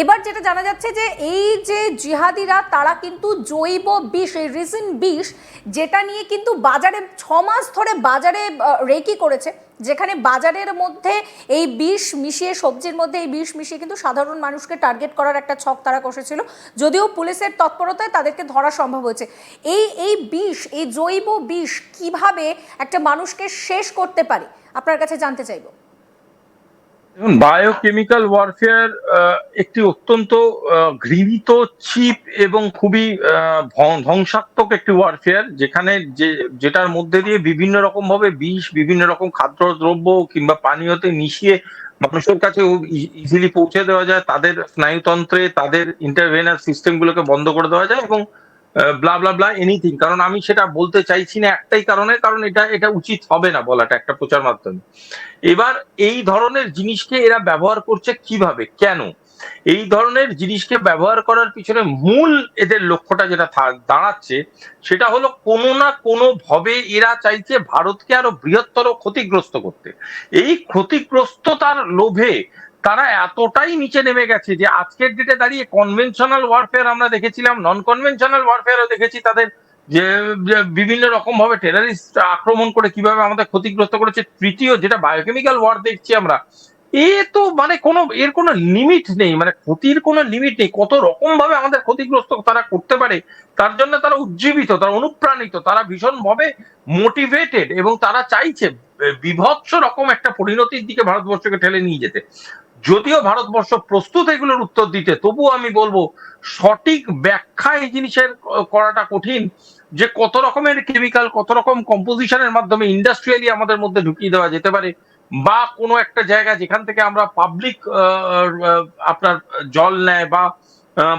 এবার যেটা জানা যাচ্ছে যে এই যে জিহাদিরা, তারা কিন্তু জৈব বিষ, এই রিসিন বিষ, যেটা নিয়ে কিন্তু বাজারে ছ মাস ধরে বাজারে রেকি করেছে, যেখানে বাজারের মধ্যে এই বিষ মিশিয়ে, সবজির মধ্যে এই বিষ মিশিয়ে কিন্তু সাধারণ মানুষকে টার্গেট করার একটা ছক তারা কষেছিল। যদিও পুলিশের তৎপরতায় তাদেরকে ধরা সম্ভব হয়েছে। এই এই বিষ, এই জৈব বিষ কীভাবে একটা মানুষকে শেষ করতে পারে? আপনার কাছে জানতে চাইব। বায়োকেমিক্যাল ওয়ারফেয়ার একটি অত্যন্ত ঘৃণিত চিপ এবং খুবই ধ্বংসাত্মক একটি ওয়ারফেয়ার যেখানে যে, যেটার মধ্যে দিয়ে বিভিন্ন রকম ভাবে বিষ, বিভিন্ন রকম খাদ্যদ্রব্য কিংবা পানীয়তে মিশিয়ে মানুষের কাছে ইজিলি পৌঁছে দেওয়া যায়, তাদের স্নায়ুতন্ত্রে, তাদের ইন্টারভেনার সিস্টেমগুলোকে বন্ধ করে দেওয়া যায় এবং ব্লা ব্লা ব্লা এনিথিং কারণ আমি সেটা বলতে চাইছি না একটাই কারণে, কারণ এটা এটা উচিত হবে না বলাটা একটা প্রচার মাধ্যমে। এবার এই ধরনের জিনিসকে এরা ব্যবহার করছে কীভাবে? কেন? এই ধরনের জিনিসকে ব্যবহার করার পিছনে মূল এদের লক্ষ্যটা যেটা দাঁড়াচ্ছে, সেটা হলো কোনো না কোনো ভাবে এরা চাইছে ভারতকে আরও বৃহত্তর ক্ষতিগ্রস্ত করতে। এই ক্ষতিগ্রস্ততার লোভে তারা এতটাই নিচে নেমে গেছে যে আজকের ডেটে দাঁড়িয়ে কনভেনশনাল ওয়ারফেয়ার আমরা দেখেছিলাম নন কনভেনশনাল ওয়ারফেয়ারও দেখেছি তাদের যে বিভিন্ন রকম ভাবে টেরারিস্ট আক্রমণ করে কীভাবে আমাদের ক্ষতিগ্রস্ত করেছে, তৃতীয় যেটা বায়োকেমিক্যাল ওয়ার দেখছি আমরা, এ তো মানে কোনো, এর কোনো লিমিট নেই মানে ক্ষতির কোনো লিমিট নেই, কত রকম ভাবে আমাদের ক্ষতিগ্রস্ত তারা করতে পারে, তার জন্য তারা উজ্জীবিত, তারা অনুপ্রাণিত, তারা ভীষণ ভাবে মোটিভেটেড এবং তারা চাইছে বিভৎস রকম একটা পরিণতির দিকে ভারতবর্ষকে ঠেলে নিয়ে যেতে। যদিও ভারতবর্ষ প্রস্তুত এগুলোর উত্তর দিতে তবু আমি বলব, সঠিক ব্যাখ্যা এই জিনিসের করাটা কঠিন, যে কত রকমের কেমিক্যাল কত রকম কম্পোজিশনের মাধ্যমে ইন্ডাস্ট্রিয়ালি আমাদের মধ্যে ঢুকিয়ে দেওয়া যেতে পারে, বা কোনো একটা জায়গা যেখান থেকে আমরা পাবলিক আপনার জল নেয় বা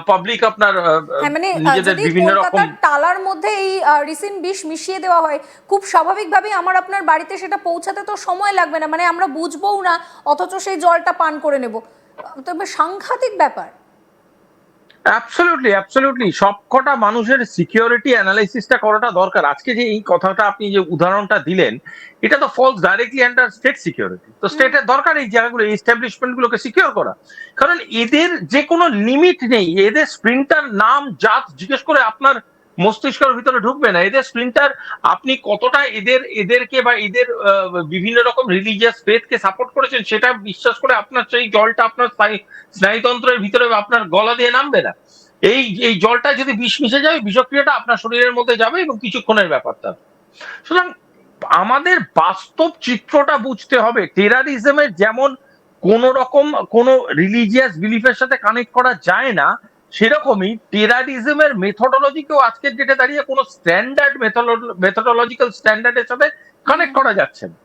পাবলিক আপনার হ্যাঁ মানে নিজেদের বিভিন্ন রকম তালার টালার মধ্যে এই রিসিন বিষ মিশিয়ে দেওয়া হয় খুব স্বাভাবিকভাবেই আমার আপনার বাড়িতে সেটা পৌঁছাতে তো সময় লাগবে না। মানে আমরা বুঝবোও না অথচ সেই জলটা পান করে নেব। তবে সাংঘাতিক ব্যাপার। অ্যাবসলিউটলি অ্যাবসলিউটলি সবকটা মানুষের সিকিউরিটি অ্যানালাইসিসটা করাটা দরকার। আজকে যে এই কথাটা আপনি যে উদাহরণটা দিলেন এটা তো falls directly under state security তো স্টেটের দরকার এই জায়গাগুলো এই এস্টাবলিশমেন্ট গুলোকে সিকিউর করা। কারণ এদের যে কোনো লিমিট নেই এদের স্প্রিন্টার নাম জাত জিজ্ঞেস করে আপনার মস্তিষ্কের ভিতরে ঢুকবে না। এদের স্প্রিন্টার আপনি কতটা এদের, এদেরকে বা এদের বিভিন্ন রকম রিলিজিয়াস ফেথকে সাপোর্ট করেছেন সেটা বিশ্বাস করে আপনার সেই জলটা আপনার স্নায়ু- স্নায়ুতন্ত্রের ভিতরে আপনার গলা দিয়ে নামবে না। এই এই জলটা যদি বিষ মিশে যাবে বিষক্রিয়াটা আপনার শরীরের মধ্যে যাবে এবং কিছুক্ষণের ব্যাপারটা। সুতরাং আমাদের বাস্তব চিত্রটা বুঝতে হবে। টেরারিজমের যেমন কোন রকম কোন রিলিজিয়াস বিলিফের সাথে কানেক্ট করা যায় না সেরকমই টেরারিজমের মেথোডোলজিকেও আজকের ডেটে দাঁড়িয়ে কোনো স্ট্যান্ডার্ড মেথোডোলজিক্যাল স্ট্যান্ডার্ডের সাথে কানেক্ট করা যাচ্ছে না।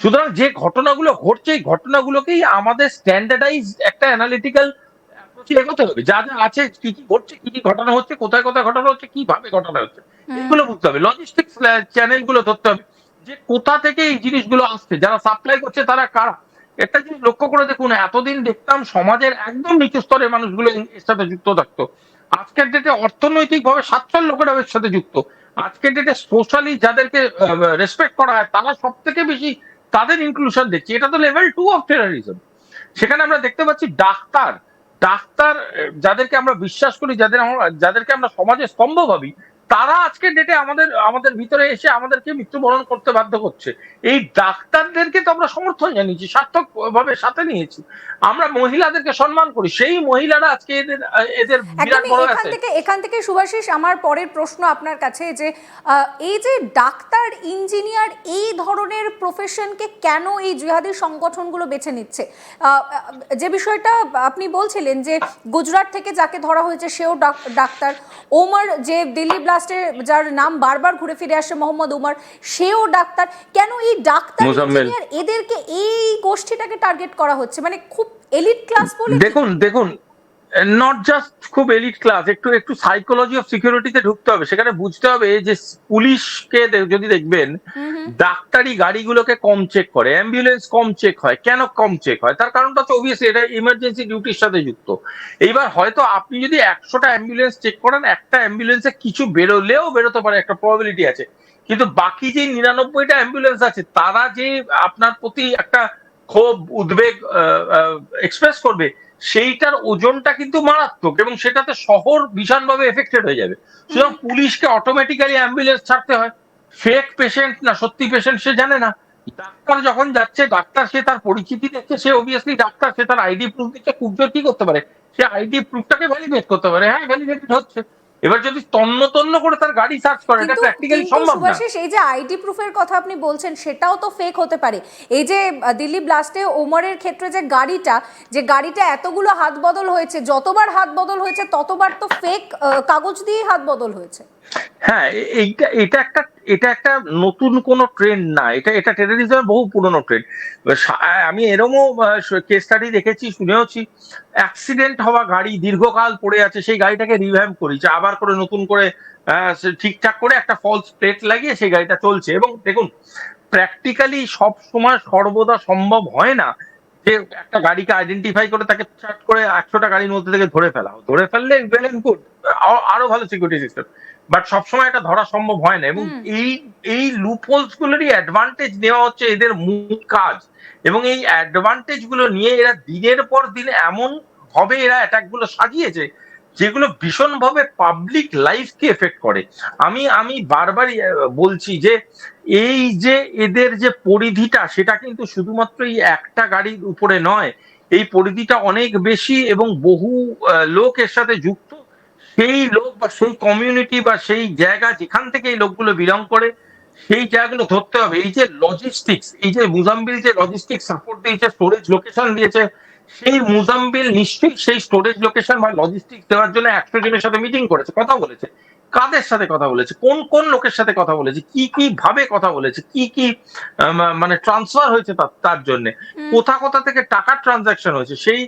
সুতরাং যে ঘটনাগুলো ঘটছে এই ঘটনাগুলোকেই আমাদের স্ট্যান্ডার্ডাইজ একটা অ্যানালিটিক্যাল এগোতে হবে। যা যা আছে কি কি ঘটছে কি কি ঘটনা হচ্ছে কোথায় কোথায় ঘটনা হচ্ছে কীভাবে ঘটনা হচ্ছে এগুলো বুঝতে হবে। লজিস্টিক্স চ্যানেলগুলো ধরতে হবে যে কোথা থেকে এই জিনিসগুলো আসছে যারা সাপ্লাই করছে তারা কারা? একটা জিনিস লক্ষ্য করে দেখুন, এতদিন দেখতাম সমাজের একদম নিচু স্তরের মানুষগুলো এর সাথে যুক্ত থাকতো। আজকের ডেটে অর্থনৈতিক ভাবে সাচ্ছল লোকেরা এর সাথে যুক্ত। আজকের ডেটে সোশ্যালি যাদেরকে রেসপেক্ট করা হয়, তারা সব থেকে বেশি তাদের ইনক্লুশন দেখছি। এটা তো লেভেল টু অফ টেরারিজম সেখানে আমরা দেখতে পাচ্ছি ডাক্তার। ডাক্তার যাদেরকে আমরা বিশ্বাস করি, যাদের যাদেরকে আমরা সমাজে স্তম্ভ ভাবি তারা আজকে ডেটে আমাদের আমাদের ভিতরে এসে আমাদেরকে মৃত্যুবরণ করতে বাধ্য করছে। এই ডাক্তারদেরকে তো আমরা সমর্থন জানিয়েছি সার্থক ভাবে সাথে নিয়েছি। আমরা মহিলাদেরকে সম্মান করি সেই মহিলারা আজকে এদের এদের বিরাট বড় আছে থেকে এখান থেকে সুভাষিস আমার পরের প্রশ্ন আপনার কাছে যে এই যে ডাক্তার ইঞ্জিনিয়ার এই ধরনের প্রফেশনকে কেন এই জিহাদি সংগঠনগুলো বেছে নিচ্ছে? আহ, যে বিষয়টা আপনি বলছিলেন যে গুজরাট থেকে যাকে ধরা হয়েছে সেও ডাক- ডাক্তার। ওমর যে দিল্লি ব্লাস্টে যার নাম বারবার ঘুরে ফিরে আসে মোহাম্মদ উমর সেও ডাক্তার। কেন এই ডাক্তার ইঞ্জিনিয়ার এদেরকে এই গোষ্ঠীটাকে টার্গেট করা হচ্ছে? মানে খুব এলিট ক্লাস বলে দেখুন দেখুন নট জাস্ট খুব এলিট ক্লাস একটু একটু সাইকোলজি অফ সিকিউরিটিতে ঢুকতে হবে। সেখানে বুঝতে হবে যে পুলিশকে যদি দেখবেন। ডাক্তারি গাড়িগুলোকে কম চেক করে অ্যাম্বুলেন্স কম চেক হয় কেন কম চেক হয়? তার কারণটা তো অবভিয়াসলি এটা ইমার্জেন্সি ডিউটির সাথে যুক্ত। এইবার হয়তো আপনি যদি একশোটা অ্যাম্বুলেন্স চেক করেন একটা অ্যাম্বুলেন্সে কিছু বেরোলেও বেরোতে পারে একটা প্রবাবিলিটি আছে। কিন্তু বাকি যে নিরানব্বইটা অ্যাম্বুলেন্স আছে তারা যে আপনার প্রতি একটা ক্ষোভ উদ্বেগ এক্সপ্রেস করবে সেইটার ওজনটা কিন্তু মারাত্মক এবং সেটাতে শহর ভীষণভাবে এফেক্টেড হয়ে যাবে। সুতরাং পুলিশকে অটোমেটিক্যালি অ্যাম্বুলেন্স ছাড়তে হয়। ফেক পেশেন্ট না, সত্যি পেশেন্ট সে জানে না। ডাক্তার যখন যাচ্ছে, ডাক্তার সে তার পরিচিতি দেখছে, সে অবভিয়াসলি ডাক্তার, সে তার আইডি প্রুফ দিচ্ছে খুব জোর কি করতে পারে? সে আইডি প্রুফটাকে ভ্যালিডেট করতে পারে। হ্যাঁ ভ্যালিডেটেড হচ্ছে। এবার যদি তন্ন তন্ন করে তার গাড়ি সার্চ করে এটা প্র্যাকটিক্যালি সম্ভব না। এই যে আইডি প্রুফের কথা আপনি বলছেন সেটাও তো ফেক হতে পারে। এই যে দিল্লি ব্লাস্টে ওমরের ক্ষেত্রে যে গাড়িটা যে গাড়িটা এতগুলো হাত বদল হয়েছে যতবার হাত বদল হয়েছে ততবার তো ফেক কাগজ দিয়ে হাত বদল হয়েছে। হ্যাঁ এইটা এটা একটা এটা একটা নতুন কোনো ট্রেন্ড না। এটা এটা টেরোরিজমের বহু পুরনো ট্রেন্ড আমি এরমও কেস স্টাডি দেখেছি, শুনেওছি অ্যাক্সিডেন্ট হওয়া গাড়ি দীর্ঘকাল পড়ে আছে, সেই গাড়িটাকে রিভ্যাম্প করেছে, আবার করে নতুন করে ঠিকঠাক করে একটা ফলস প্লেট লাগিয়ে সেই গাড়িটা চলছে। এবং দেখুন প্র্যাকটিক্যালি সব সময় সর্বদা সম্ভব হয় না যে একটা গাড়িকে আইডেন্টিফাই করে তাকে করে একশোটা গাড়ির মধ্যে থেকে ধরে ফেলা। ধরে ফেললে ওয়েল গুড আরও ভালো সিকিউরিটি সিস্টেম বাট সবসময় এটা ধরা সম্ভব হয় না এবং এই এই লুপহোলস গুলোরই অ্যাডভান্টেজ নেওয়া হচ্ছে এদের মূল কাজ। এবং এই অ্যাডভান্টেজগুলো নিয়ে এরা দিনের পর দিন এমন ভাবে এরা অ্যাটাকগুলো সাজিয়েছে যেগুলো ভীষণভাবে পাবলিক লাইফকে এফেক্ট করে। আমি আমি বারবারই বলছি যে এই যে এদের যে পরিধিটা সেটা কিন্তু শুধুমাত্র এই একটা গাড়ির উপরে নয় এই পরিধিটা অনেক বেশি এবং বহু লোক এর সাথে যুক্ত সেই লোক বা সেই কমিউনিটি বা সেই জায়গা যেখান থেকে এই লোকগুলো বিলং করে সেই জায়গাগুলো ধরতে হবে। এই যে লজিস্টিক্স এই যে মুজাম্বিল যে লজিস্টিক্স সাপোর্ট দিয়েছে স্টোরেজ লোকেশন দিয়েছে সেই মুজাম্বিল নিশ্চয়ই সেই স্টোরেজ লোকেশন বা লজিস্টিক্স দেওয়ার জন্য একশো জনের সাথে মিটিং করেছে কথা বলেছে। কাদের সাথে কথা বলেছে? কোন কোন লোকের সাথে কথা বলেছে? কি কি ভাবে কথা বলেছে? কি কি মানে ট্রান্সফার হয়েছে তার জন্য? কোথা কোথা থেকে টাকার ট্রানজাকশন হয়েছে? সেই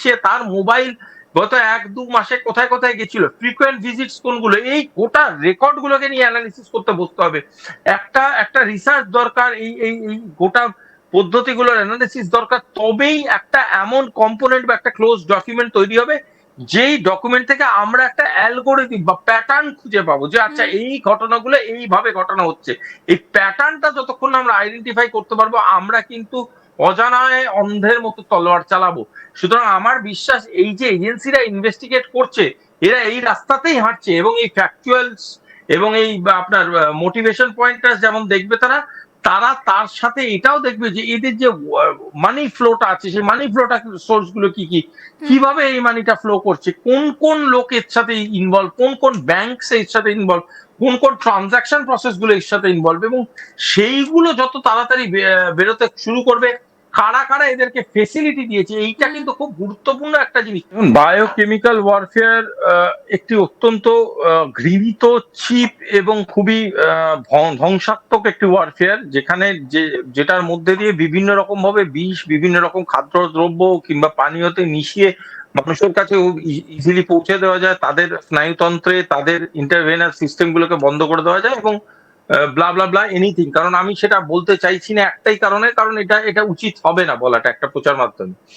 সে তার মোবাইল গত এক দু মাসে কোথায় কোথায় গেছিল? ফ্রিকোয়েন্ট ভিজিটস কোনগুলো? এই গোটা রেকর্ড গুলোকে নিয়ে অ্যানালিসিস করতে বসতে হবে। একটা একটা রিসার্চ দরকার এই এই এই গোটা পদ্ধতিগুলোর অ্যানালিসিস দরকার তবেই একটা এমন কম্পোনেন্ট বা একটা ক্লোজ ডকুমেন্ট তৈরি হবে যেই ডকুমেন্ট থেকে আমরা একটা অ্যালগোরিদম বা প্যাটার্ন খুঁজে পাবো যে আচ্ছা এই ঘটনাগুলো এইভাবে ঘটনা হচ্ছে। এই প্যাটার্নটা যতক্ষণ না আমরা আইডেন্টিফাই করতে পারব আমরা কিন্তু অজানায় অন্ধের মতো তলোয়ার চালাবো। সুতরাং আমার বিশ্বাস এই যে এজেন্সিরা ইনভেস্টিগেট করছে এরা এই রাস্তাতেই হাঁটছে এবং এই ফ্যাকচুয়ালস এবং এই আপনার মোটিভেশন পয়েন্টটা যেমন দেখবে তারা তারা তার সাথে এটাও দেখবে যে এদের যে মানি ফ্লোটা আছে সেই মানি ফ্লোটা সোর্সগুলো কি? কি কীভাবে এই মানিটা ফ্লো করছে? কোন কোন লোক এর সাথে ইনভলভ কোন কোন ব্যাংক এর সাথে ইনভলভ কোন কোন ট্রানজাকশন প্রসেসগুলো এর সাথে ইনভলভ এবং সেইগুলো যত তাড়াতাড়ি বেরোতে শুরু করবে, কারা কারা এদেরকে ফেসিলিটি দিয়েছে, এইটা কিন্তু খুব গুরুত্বপূর্ণ একটা জিনিস। বায়োকেমিক্যাল ওয়ারফেয়ার একটি অত্যন্ত ঘৃণিত চিপ এবং খুবই ধ্বংসাত্মক একটি ওয়ারফেয়ার যেখানে যে, যেটার মধ্যে দিয়ে বিভিন্ন রকম ভাবে বিষ, বিভিন্ন রকম খাদ্যদ্রব্য কিংবা পানীয়তে মিশিয়ে মানুষের কাছে ইজিলি পৌঁছে দেওয়া যায়, তাদের স্নায়ুতন্ত্রে, তাদের ইন্টারভেনার সিস্টেম গুলোকে বন্ধ করে দেওয়া যায় এবং ব্লা ব্লা এনিথিং কারণ আমি সেটা বলতে চাইছি না একটাই কারণে, কারণ এটা এটা উচিত হবে না বলাটা একটা প্রচার মাধ্যমে।